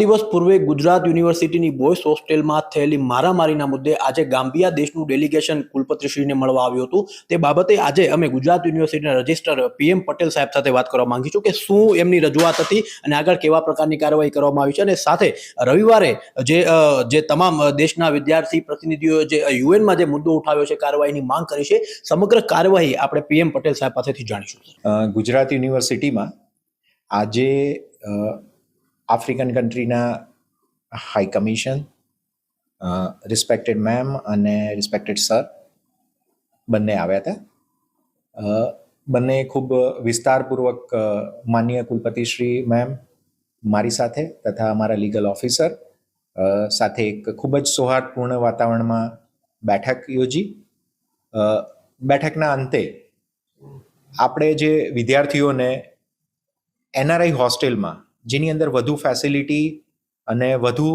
દિવસ પૂર્વે ગુજરાત યુનિવર્સિટીની બોયઝ હોસ્ટેલમાં થયેલી મારામારીના મુદ્દે આજે ગામ્બિયા દેશનું ડેલિગેશન કુલપતિશ્રીને મળવા આવ્યું હતું. તે બાબતે આજે અમે ગુજરાત યુનિવર્સિટીના રજિસ્ટર પીએમ પટેલ સાહેબ સાથે વાત કરવા માંગીશું કે શું એમની રજૂઆત હતી અને આગળ કેવા પ્રકારની કાર્યવાહી કરવામાં આવી છે અને સાથે રવિવારે જે જે તમામ દેશના વિદ્યાર્થી પ્રતિનિધિઓએ જે યુએનમાં જે મુદ્દો ઉઠાવ્યો છે કાર્યવાહીની માંગ કરી છે, સમગ્ર કાર્યવાહી આપણે પીએમ પટેલ સાહેબ પાસેથી જાણીશું. ગુજરાત યુનિવર્સિટીમાં આજે આફ્રિકન કન્ટ્રીના હાઈ કમિશન રિસ્પેક્ટેડ મેમ અને રિસ્પેક્ટેડ સર બંને આવ્યા હતા. બંને ખૂબ વિસ્તારપૂર્વક માન્ય કુલપતિ કુલપતિશ્રી મેમ મારી સાથે તથા અમારા લીગલ ઓફિસર સાથે એક ખૂબ જ સૌહાર્દપૂર્ણ વાતાવરણમાં બેઠક યોજી. બેઠકના અંતે આપણે જે વિદ્યાર્થીઓને એનઆરઆઈ હોસ્ટેલમાં જેની અંદર વધુ ફેસિલિટી અને વધુ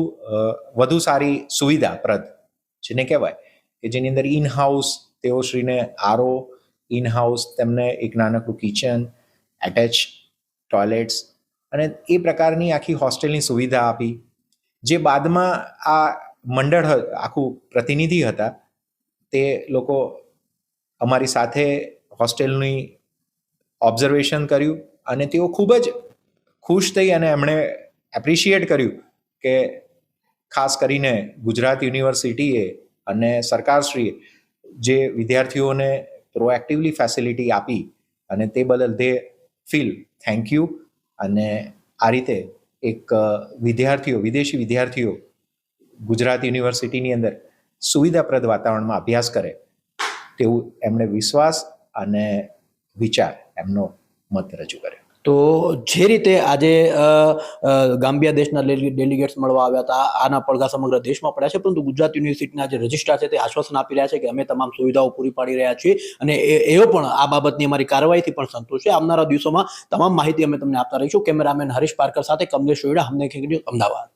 વધુ સારી સુવિધાપ્રદ, જેને કહેવાય કે જેની અંદર ઇન હાઉસ તેઓ શ્રીને આરો ઇન હાઉસ તેમને એક નાનકડું કિચન એટેચ ટોયલેટ્સ અને એ પ્રકારની આખી હોસ્ટેલની સુવિધા આપી, જે બાદમાં આ મંડળ આખું પ્રતિનિધિ હતા, તે લોકો અમારી સાથે હોસ્ટેલની ઓબ્ઝર્વેશન કર્યું અને તેઓ ખૂબ જ ખુશ થઈ અને એમણે એપ્રિશિએટ કર્યું કે ખાસ કરીને ગુજરાત યુનિવર્સિટીએ અને સરકારશ્રીએ જે વિદ્યાર્થીઓને પ્રોએક્ટિવલી ફેસિલિટી આપી અને તે બદલ ધે ફીલ થેન્ક યુ અને આ રીતે એક વિદ્યાર્થીઓ, વિદેશી વિદ્યાર્થીઓ ગુજરાત યુનિવર્સિટીની અંદર સુવિધાપ્રદ વાતાવરણમાં અભ્યાસ કરે તેવું એમણે વિશ્વાસ અને વિચાર એમનો મત રજૂ કર્યો. તો જે રીતે આજે ગામ્બિયા દેશના ડેલી- ડેલિગેટ્સ મળવા આવ્યા હતા, આના પડઘા સમગ્ર દેશમાં પડ્યા છે, પરંતુ ગુજરાત યુનિવર્સિટીના જે રજિસ્ટ્રાર છે તે આશ્વાસન આપી રહ્યા છે કે અમે તમામ સુવિધાઓ પૂરી પાડી રહ્યા છીએ અને એવો પણ આ બાબતની અમારી કાર્યવાહીથી પણ સંતોષ છે. આવનારા દિવસોમાં તમામ માહિતી અમે તમને આપતા રહીશું. કેમેરામેન હરીશ પારકર સાથે કમલેશ સોયડા, હમને અમદાવાદ.